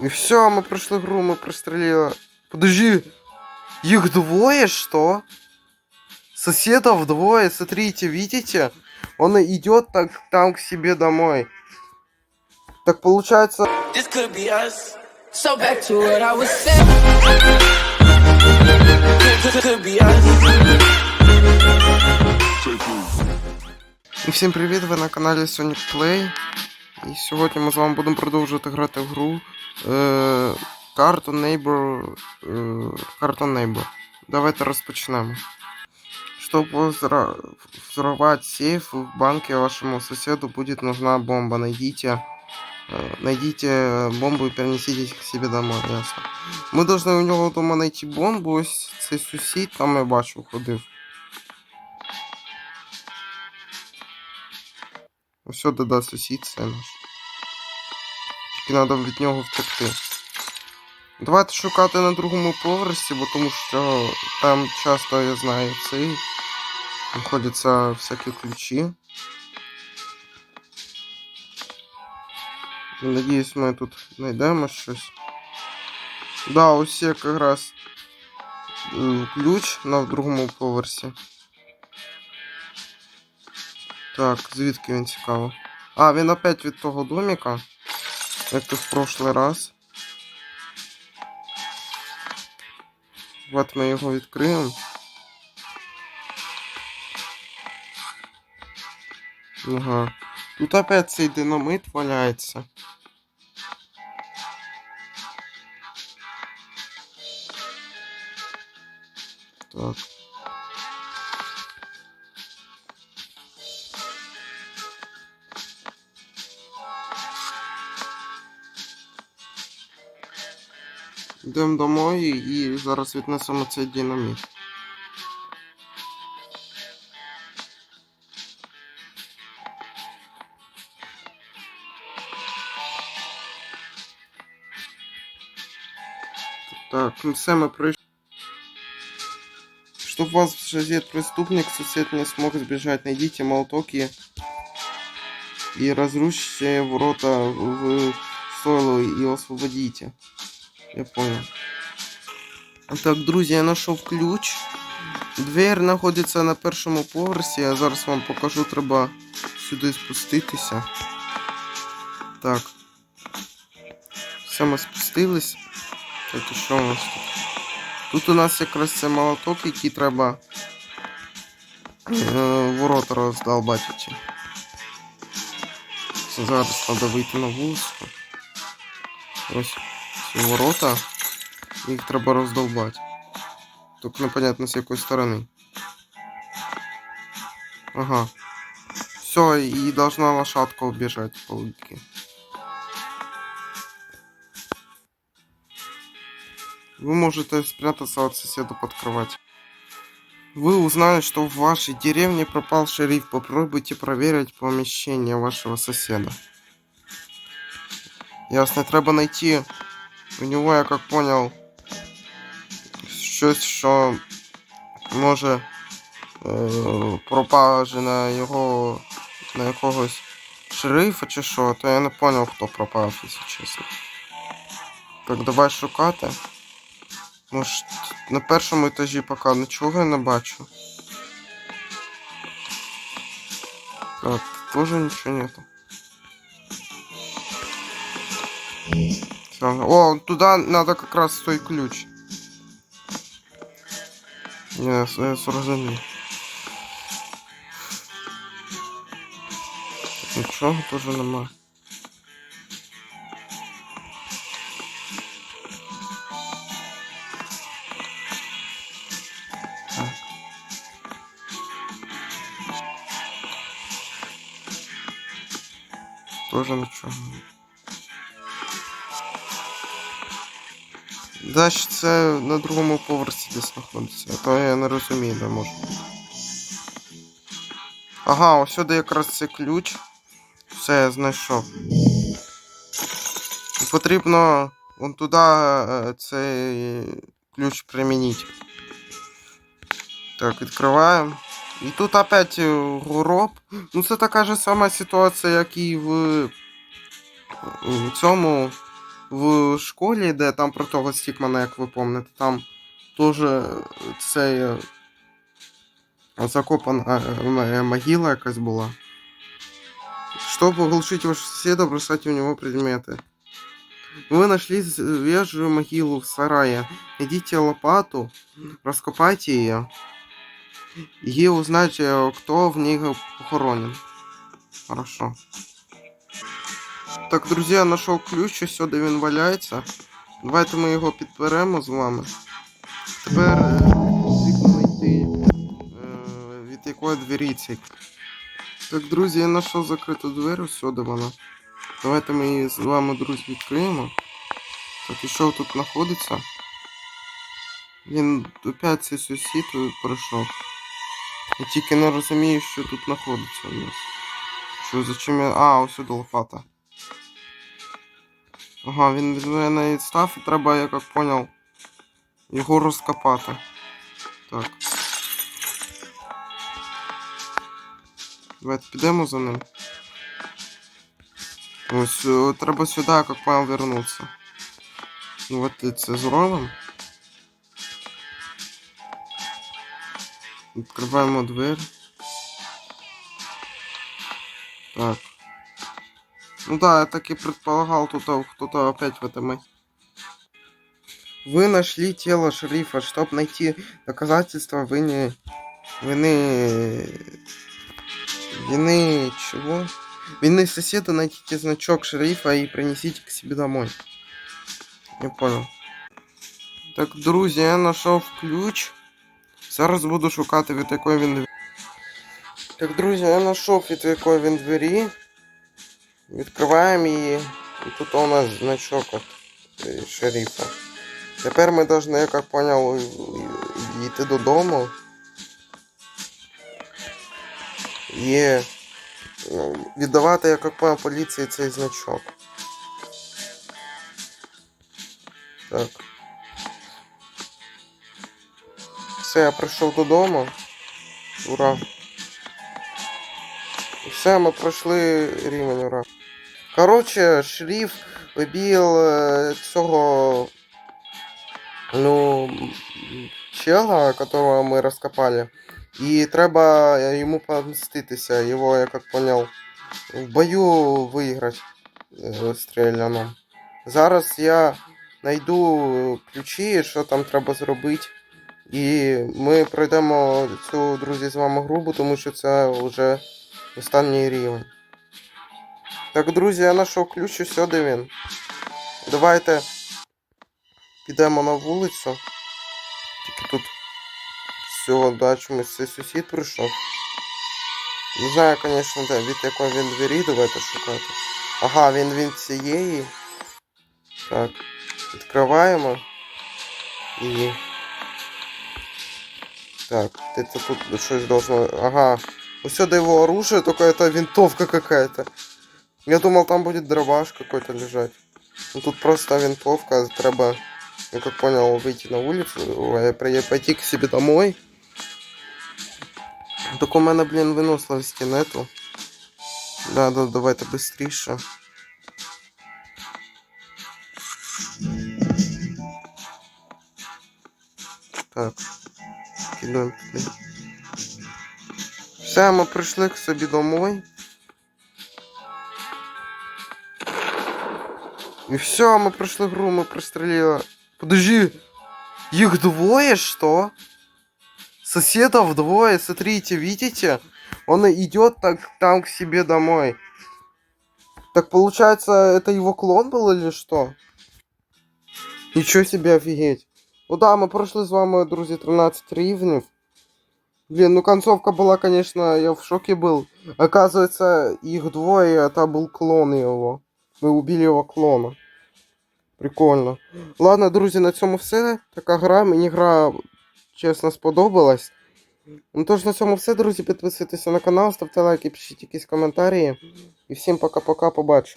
И все, мы прошли гру, мы прострелили. Подожди, их двое, что? Соседов двое, смотрите, видите? Он идет так там к себе домой. Так получается, This could be us. So back to what I was saying. Could, could be us. І Всім привіт! Ви на каналі Sonic Play. І сьогодні ми з вами будемо продовжувати грати в гру е, Cartoon Neighbor. Е, Cartoon Neighbor. Давайте розпочнемо. Чтобы взра- взорвать сейф в банке вашему соседу будет нужна бомба. Найдите, э, найдите бомбу и перенесите их к себе домой. Ясно. Ми должны у нього дома знайти бомбу. Ось цей сусід там я бачу ходив. Ось сюди, да, сусід це наш. Тільки треба від нього втекти. Давайте шукати на другому поверсі, бо тому що там часто, я знаю, цей знаходяться всякі ключі. Надіюсь, ми тут знайдемо щось. Да, ось якраз е, ключ на другому поверсі. Так, звідки він цікаво? А, він опять від того домика. Як і в прошлый раз. Вот ми його відкриємо. Ага. Тут опять цей динамит валяється. Так. Йдемо домой і зараз віднесемо цей динаміт. Так, ну все, мы пройшли. Чтоб вас жазет преступник, сосед не смог сбежать, найдите молоток и, и разрушите ворота в стойло и освободите. Я понял. Так, друзі, я знайшов ключ. Двері знаходиться на першому поверсі. Я зараз вам покажу, треба сюди спуститися. Так. Все, ми спустились. Так, і що у нас тут? Тут у нас якраз це молоток, який треба е, ворота роздолбати. Зараз треба вийти на вулицю. Ось ворота. Їх треба роздолбати. Тільки непонятно з якої сторони. Ага. Все, и должна лошадка убежать по логике. Вы можете спрятаться от соседа под кровать. Вы узнали, что в вашей деревне пропал шериф. Попробуйте проверить помещение вашего соседа. Ясно, треба найти у него, я как понял, щось, що може е, пропаже на його на якогось шерифа чи що, то я не понял, хто пропав, якщо чесно. Так, давай шукати. Може, на першому етажі поки нічого я не бачу. Так, теж нічого нету. Всё. О, туда надо как раз той ключ. Я, с- я зрозумів. Тут Нічого теж нема. Так. Тоже нічого. Значить, це на другому поверсі десь знаходиться. А то я не розумію, де може. Ага, ось сюди якраз цей ключ. Все, я знайшов. І потрібно вон туди е, цей ключ примінити. Так, відкриваємо. І тут опять гроб. Ну це така ж сама ситуація, як і в, в цьому в школі, де там про того Стікмана, як ви пам'ятаєте, там теж цей е, закопана е, м- могила якась була. Чтобы оглушить вашего соседа, бросайте в него предметы. Вы нашли свежую могилу в сарае. Найдите лопату, раскопайте ее. И узнайте, кто в ней похоронен. Хорошо. Так, друзі, я знайшов ключ, ось сюди він валяється. Давайте ми його підберемо з вами. Тепер е, потрібно знайти, е, від якої двері цей. Так, друзі, я знайшов закриту двері, ось сюди вона. Давайте ми її з вами, друзі, відкриємо. Так, і що тут знаходиться? Він опять цей сусід прийшов. Я тільки не розумію, що тут знаходиться у нас. Що зачем я. А, ось сюди лопата. Ага, він від мене відстав і треба, я як поняв, його розкопати. Так. Давайте підемо за ним. Ось, е, треба сюди, як понял, вернутися. Ну от і це зробимо. Відкриваємо двері. Так. Ну да, я так и предполагал, тут а, кто-то опять в этом. Вы нашли тело шерифа, чтобы найти доказательства вины... Вины... Вины... Чего? Вины соседа найдите значок шерифа и принесите к себе домой. Не понял. Так, друзі, я знайшов ключ. Зараз буду шукати від якої він двері. Так, друзі, я знайшов від якої він двері. Відкриваємо її. І тут у нас значок от е, шерифа. Тепер ми повинні, як я поняв, йти додому. І ну, віддавати, як я поняв, поліції цей значок. Так. Все, я прийшов додому. Ура. І Все, ми пройшли рівень, ура. Коротше, шериф вибіл е, цього. Ну. Чела, которого ми розкопали. І треба йому помститися, його, я як понял, в бою виграти е, стріляном. Зараз я знайду ключі, що там треба зробити. І ми пройдемо цю, друзі, з вами гру, тому що це вже останній рівень. Так, друзі, я знайшов ключ, ось сюди він. Давайте підемо на вулицю. Тільки тут з цього дачу цей сусід прийшов. Не знаю, звісно, де, від якої він двері, давайте шукати. Ага, він від цієї. Так. Відкриваємо. І. Так, это тут щось должно... Ага. Сюда его оружие, только это винтовка какая-то. Я думал, там будет дробаш какой-то лежать. Ну тут просто винтовка, треба, я как понял, выйти на улицу, пойти к себе домой. Так у мене, блін, виносливості нету. Да, да, давайте быстріше. Так. Кидаємо туди. Все, ми прийшли к собі домой. И все, мы прошли гру, мы прострелили. Подожди, их двое, что? Соседов двое, смотрите, видите? Он идет так там к себе домой. Так получается, это его клон был или что? Ничего себе, офигеть. Ну да, мы прошли с вами, друзья, 13 рівнів. Блин, ну концовка была, конечно, я в шоке был. Оказывается, их двое, это был клон его. Його клона. Прикольно. Ладно, друзі, на цьому все. Така гра. Мені гра чесно сподобалась. Ну тож на цьому все, друзі. Підписуйтеся на канал, ставте лайки, пишіть якісь коментарі. І всім пока-пока, побачимо.